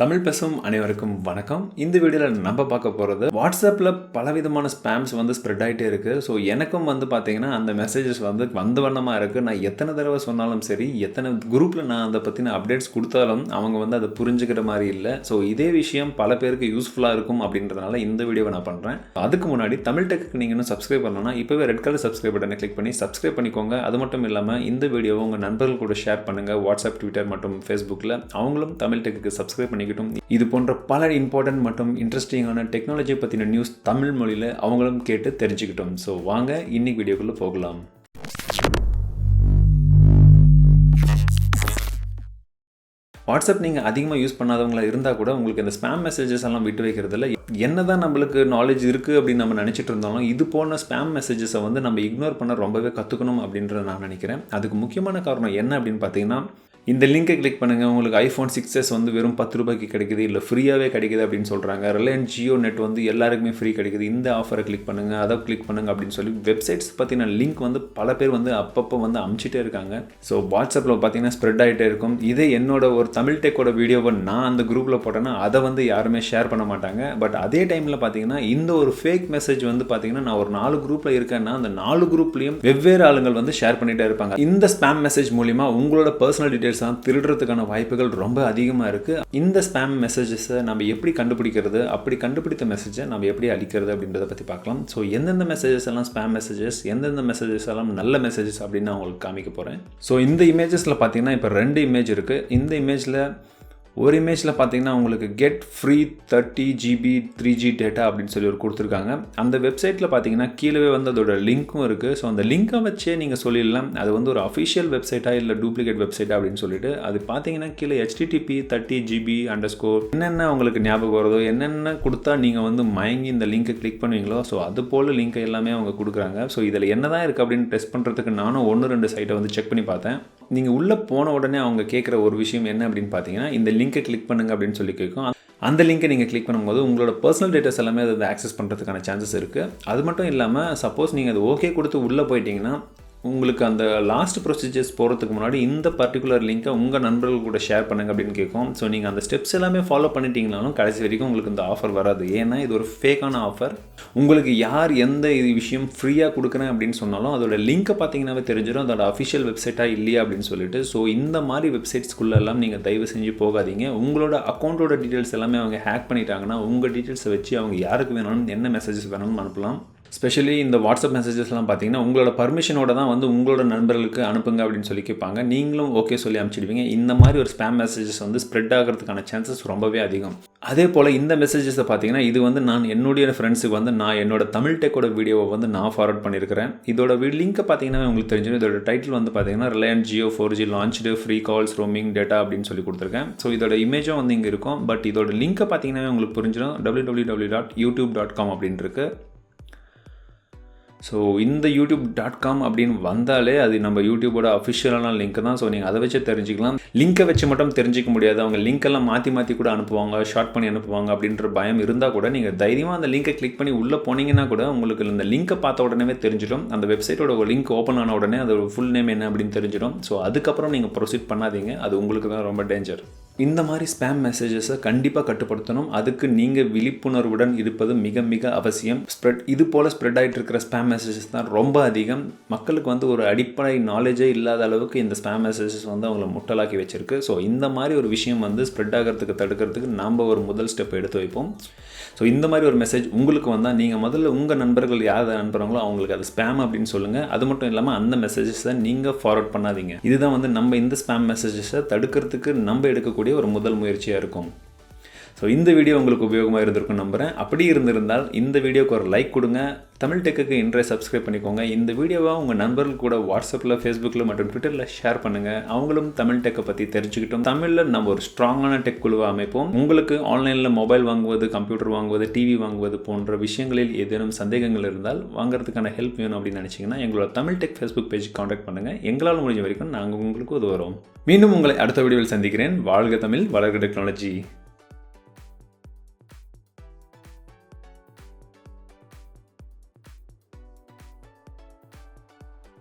தமிழ் பேசும் அனைவருக்கும் வணக்கம். இந்த வீடியோவில் நம்ம பார்க்க போகிறது வாட்ஸ்அப்பில் பலவிதமான ஸ்பேம்ஸ் வந்து ஸ்ப்ரெட் ஆகிட்டே இருக்குது ஸோ எனக்கும் வந்து பார்த்தீங்கன்னா அந்த மெசேஜஸ் வந்து வந்த வண்ணமாக இருக்குது நான் எத்தனை தடவை சொன்னாலும் சரி எத்தனை குரூப்பில் நான் அதை பற்றின அப்டேட்ஸ் கொடுத்தாலும் அவங்க வந்து அதை புரிஞ்சுக்கிற மாதிரி இல்லை. ஸோ இதே விஷயம் பல பேருக்கு யூஸ்ஃபுல்லாக இருக்கும் அப்படின்றதுனால இந்த வீடியோவை நான் பண்ணுறேன் அதுக்கு முன்னாடி தமிழ் டெக்கு நீங்கள் இன்னும் சப்ஸ்கிரைப் பண்ணலன்னா இப்போவே ரெட் கலர் சப்ஸ்கிரைப் பட்டனை கிளிக் பண்ணி சப்ஸ்கிரைப் பண்ணிக்கோங்க. அது மட்டும் இல்லாமல் இந்த வீடியோவை உங்கள் நண்பர்கள் கூட ஷேர் பண்ணுங்கள் வாட்ஸ்அப் ட்விட்டர் மற்றும் ஃபேஸ்புக்கில் அவங்களும் தமிழ் டெக்கு சப்ஸ்கிரைப் பண்ணிக்கிட்டும். இது போன்ற பல இம்பார்ட்டன்ட் மற்றும் இன்ட்ரெஸ்டிங்கான டெக்னாலஜி பற்றின நியூஸ் தமிழ் மொழியில் அவங்களும் கேட்டு தெரிஞ்சுக்கிட்டோம். ஸோ வாங்க இன்னைக்கு வீடியோக்குள்ளே போகலாம். வாட்ஸ்அப் நீங்கள் அதிகமாக யூஸ் பண்ணாதவங்களா இருந்தால் கூட உங்களுக்கு இந்த ஸ்பேம் மெசேஜஸ் எல்லாம் விட்டு வைக்கிறதுல என்ன தான் நம்மளுக்கு நாலேஜ் இருக்குது அப்படின்னு நம்ம நினச்சிட்டு இருந்தாலும் இது போன ஸ்பேம் மெசேஜஸை வந்து நம்ம இக்னோர் பண்ண ரொம்பவே கற்றுக்கணும் அப்படின்றத நான் நினைக்கிறேன். அதுக்கு முக்கியமான காரணம் என்ன அப்படின்னு பார்த்தீங்கன்னா இந்த லிங்கை கிளிக் பண்ணுங்கள் உங்களுக்கு ஐஃபோன் சிக்ஸ் எஸ் வந்து வெறும் பத்து ரூபாய்க்கு கிடைக்குது இல்லை ஃப்ரீயாகவே கிடைக்குது அப்படின்னு சொல்கிறாங்க ரிலையன்ஸ் ஜியோ நெட் வந்து எல்லாருக்குமே ஃப்ரீ கிடைக்குது. இந்த ஆஃபரை கிளிக் பண்ணுங்கள் அதை கிளிக் பண்ணுங்கள் அப்படின்னு சொல்லி வெப்சைட்ஸ் பற்றின லிங்க் வந்து பல பேர் வந்து அப்பப்போ வந்து அமுச்சிட்டே இருக்காங்க. ஸோ வாட்ஸ்அப்பில் பார்த்தீங்கன்னா ஸ்ப்ரெட் ஆகிட்டே இருக்கும். இதே என்னோட ஒரு தமிழ் டெக்கோட வீடியோவை நான் அந்த குரூப்பில் போட்டேன்னா அதை வந்து யாருமே ஷேர் பண்ண மாட்டாங்க. பட் அதே டைமில் பார்த்தீங்கன்னா இந்த ஒரு ஃபேக் மெசேஜ் வந்து பார்த்தீங்கன்னா நான் ஒரு நாலு குரூப்பில் இருக்கேன்னா அந்த நாலு குரூப்லேயும் வெவ்வேறு ஆளுங்கள் வந்து ஷேர் பண்ணிகிட்டே இருப்பாங்க. இந்த ஸ்பேம் மெசேஜ் மூலிமா உங்களோட பர்சனல் டீட்டெயில்ஸ் தான் திருடுறதுக்கான வாய்ப்புகள் ரொம்ப அதிகமாக இருக்குது இந்த ஸ்பேம் மெசேஜஸை நம்ம எப்படி கண்டுபிடிக்கிறது அப்படி கண்டுபிடித்த மெசேஜை நம்ம எப்படி அழிக்கிறது அப்படின்றத பற்றி பார்க்கலாம். ஸோ எந்தெந்த மெசேஜஸ் எல்லாம் ஸ்பேம் மெசேஜஸ் எந்தெந்த மெசேஜஸ் எல்லாம் நல்ல மெசேஜஸ் அப்படின்னு நான் உங்களுக்கு காமிக்க போகிறேன் ஸோ இந்த இமேஜஸில் பார்த்தீங்கன்னா இப்போ ரெண்டு இமேஜ் இருக்குது இந்த இமேஜில் ஒரு இமேஜில் பார்த்தீங்கன்னா உங்களுக்கு get free thirty GB three G data அப்படின்னு சொல்லி ஒரு கொடுத்துருக்காங்க. அந்த வெப்சைட்டில் பார்த்தீங்கன்னா கீழே வந்து அதோட லிங்க்கும் இருக்குது ஸோ அந்த லிங்க்கை வச்சே நீங்கள் சொல்லிடலாம். அது வந்து ஒரு அஃபிஷியல் வெப்சைட்டா இல்லை டூப்ளிகேட் வெப்சைட்டா அப்படின்னு சொல்லிட்டு அது பார்த்தீங்கன்னா கீழே HTTP thirty GB underscore என்னென்ன உங்களுக்கு ஞாபகம் வருதோ என்னென்ன கொடுத்தா நீங்கள் வந்து மயங்கி இந்த லிங்க்கை கிளிக் பண்ணுவீங்களோ ஸோ அது போல் லிங்க் எல்லாமே அவங்க கொடுக்குறாங்க. ஸோ இதில் என்ன தான் இருக்குது அப்படின்னு டெஸ்ட் பண்ணுறதுக்கு நானும் ஒன்று ரெண்டு சைட்டை வந்து செக் பண்ணி பார்த்தேன். நீங்கள் உள்ளே போன உடனே அவங்க கேட்குற ஒரு விஷயம் என்ன அப்படின்னு பார்த்தீங்கன்னா இந்த லிங்கை கிளிக் பண்ணுங்க அப்படின்னு சொல்லி கேட்கும் அந்த லிங்கை நீங்கள் கிளிக் பண்ணும்போது உங்களோட பர்சனல் டேட்டாஸ் எல்லாமே அதை ஆக்சஸ் பண்ணுறதுக்கான சான்சஸ் இருக்குது அது மட்டும் இல்லாமல் சப்போஸ் நீங்கள் அது ஓகே கொடுத்து உள்ளே போயிட்டீங்கன்னா உங்களுக்கு அந்த லாஸ்ட் ப்ரொசீஜர்ஸ் போகிறதுக்கு முன்னாடி இந்த பர்டிகுலர் லிங்க்கை உங்கள் நண்பர்கள் கூட ஷேர் பண்ணுங்க அப்படின்னு கேட்கும். ஸோ நீங்கள் அந்த ஸ்டெப்ஸ் எல்லாமே ஃபாலோ பண்ணிட்டீங்கனாலும் கடைசி வரைக்கும் உங்களுக்கு இந்த ஆஃபர் வராது. ஏன்னா இது ஒரு ஃபேக்கான ஆஃபர் உங்களுக்கு யார் எந்த இது விஷயம் ஃப்ரீயாக கொடுக்குறேன் அப்படின்னு சொன்னாலும் அதோட லிங்க்கை பார்த்தீங்கன்னாவே தெரிஞ்சிடும் அதோட அஃபிஷியல் வெப்சைட்டாக இல்லையா அப்படின்னு சொல்லிட்டு. ஸோ இந்த மாதிரி வெப்சைட்ஸ்குள்ளெல்லாம் நீங்கள் தயவு செஞ்சு போகாதீங்க. உங்களோட அக்கௌண்ட்டோட டீட்டெயில்ஸ் எல்லாமே அவங்க ஹேக் பண்ணிட்டாங்கன்னா உங்கள் டீட்டெயில்ஸை வச்சு அவங்க யாருக்கு வேணாலும் என்ன மெசேஜஸ் வேணாலும் அனுப்பலாம். ஸ்பெஷலி இந்த வாட்ஸ்அப் மெசேஜஸ்லாம் பார்த்தீங்கன்னா உங்களோட பர்மிஷனோட தான் வந்து உங்களோட நண்பர்களுக்கு அனுப்புங்க அப்படின்னு சொல்லி கேட்பாங்க. நீங்களும் ஓகே சொல்லி அனுப்பிச்சிடுவீங்க. இந்த மாதிரி ஒரு ஸ்பேம் மெசேஜஸ் வந்து ஸ்ப்ரெட் ஆகிறதுக்கான சான்சஸ் ரொம்பவே அதிகம். அதே போல் இந்த மெசேஜஸை பார்த்தீங்கன்னா இது வந்து நான் என்னுடைய ஃப்ரெண்ட்ஸுக்கு வந்து நான் என்னோட தமிழ் டெக்கோட வீடியோவை வந்து நான் ஃபார்வர்ட் பண்ணியிருக்கிறேன் இதோட லிங்க்கை பார்த்தீங்கன்னா உங்களுக்கு தெரிஞ்சிடும். இதோட டைட்டில் வந்து பார்த்தீங்கன்னா Reliance Jio four G launch free calls roaming data அப்படின்னு சொல்லி கொடுத்துருக்கேன். ஸோ இதோட இமேஜும் வந்து இங்கே இருக்கும். பட் இதோட லிங்க்கை பார்த்தீங்கன்னா உங்களுக்கு புரிஞ்சிடும். W W W dot YouTube dot com அப்படின்னு ஸோ இந்த யூடியூப் டாட் காம் அப்படின்னு வந்தாலே அது நம்ம யூடியூபோட அஃபிஷியலான லிங்க் தான். ஸோ நீங்கள் அதை வச்சு தெரிஞ்சுக்கலாம். லிங்க்கை வச்சு மட்டும் தெரிஞ்சிக்க முடியாது. அவங்க லிங்க் எல்லாம் மாற்றி மாற்றி கூட அனுப்புவாங்க ஷார்ட் பண்ணி அனுப்புவாங்க அப்படின்ற பயம் இருந்தால் கூட நீங்கள் தைரியமாக அந்த லிங்கை கிளிக் பண்ணி உள்ளே போனீங்கன்னா கூட உங்களுக்கு இந்த லிங்க்கை பார்த்த உடனே தெரிஞ்சிடும். அந்த வெப்சைட்டோட ஒரு லிங்க் ஓப்பன் ஆன உடனே அதோட ஃபுல் நேம் என்ன அப்படின்னு தெரிஞ்சிடும். ஸோ அதுக்கப்புறம் நீங்கள் ப்ரொசீட் பண்ணாதீங்க. அது உங்களுக்கு தான் ரொம்ப டேஞ்சர் இந்த மாதிரி ஸ்பேம் மெசேஜஸை கண்டிப்பாக கட்டுப்படுத்தணும். அதுக்கு நீங்கள் விழிப்புணர்வுடன் இருப்பது மிக மிக அவசியம். ஸ்ப்ரெட் இது போல் ஸ்ப்ரெட் ஆகிட்டு இருக்கிற ஸ்பேம் மெசேஜஸ் தான் ரொம்ப அதிகம். மக்களுக்கு வந்து ஒரு அடிப்படை நாலேஜே இல்லாத அளவுக்கு இந்த ஸ்பேம் மெசேஜஸ் வந்து அவங்கள முட்டலாக்கி வச்சிருக்கு. ஸோ இந்த மாதிரி ஒரு விஷயம் வந்து ஸ்ப்ரெட் ஆகிறதுக்கு தடுக்கிறதுக்கு நாம் ஒரு முதல் ஸ்டெப் எடுத்து வைப்போம். ஸோ இந்த மாதிரி ஒரு மெசேஜ் உங்களுக்கு வந்தால் நீங்கள் முதல்ல உங்கள் நண்பர்கள் யார் அனுப்புகிறாங்களோ அவங்களுக்கு அது ஸ்பேம் அப்படின்னு சொல்லுங்கள் அது மட்டும் இல்லாமல் அந்த மெசேஜஸை நீங்கள் ஃபார்வர்ட் பண்ணாதீங்க. இதுதான் வந்து நம்ம இந்த ஸ்பேம் மெசேஜஸை தடுக்கிறதுக்கு நம்ம எடுக்கக்கூடிய ஒரு முதல் முயற்சியாக இருக்கும். ஸோ இந்த வீடியோ உங்களுக்கு உபயோகமாக இருந்திருக்கும் நம்புகிறேன் அப்படி இருந்திருந்தால் இந்த வீடியோக்கு ஒரு லைக் கொடுங்க. தமிழ் டெக்குக்கு இன்றைய சப்ஸ்கிரைப் பண்ணிக்கோங்க. இந்த வீடியோவை உங்கள் நண்பர்கள் கூட வாட்ஸ்அப்பில் ஃபேஸ்புக்கில் மற்றும் ட்விட்டரில் ஷேர் பண்ணுங்கள் அவங்களும் தமிழ் டெக்கை பற்றி தெரிஞ்சுக்கிட்டோம். தமிழில் நம்ம ஒரு ஸ்ட்ராங்கான டெக் குழுவை அமைப்போம். உங்களுக்கு ஆன்லைனில் மொபைல் வாங்குவது கம்ப்யூட்டர் வாங்குவது டிவி வாங்குவது போன்ற விஷயங்களில் ஏதேனும் சந்தேகங்கள் இருந்தால் வாங்குறதுக்கான ஹெல்ப் வேணும் அப்படின்னு நினச்சிங்கன்னா எங்களோட Tamil tech Facebook page contact பண்ணுங்கள் எங்களால் முடிஞ்ச வரைக்கும் நாங்கள் உங்களுக்கு உதவுறோம். மீண்டும் உங்களை அடுத்த வீடியோவில் சந்திக்கிறேன். வாழ்க தமிழ் வளர்க டெக்னாலஜி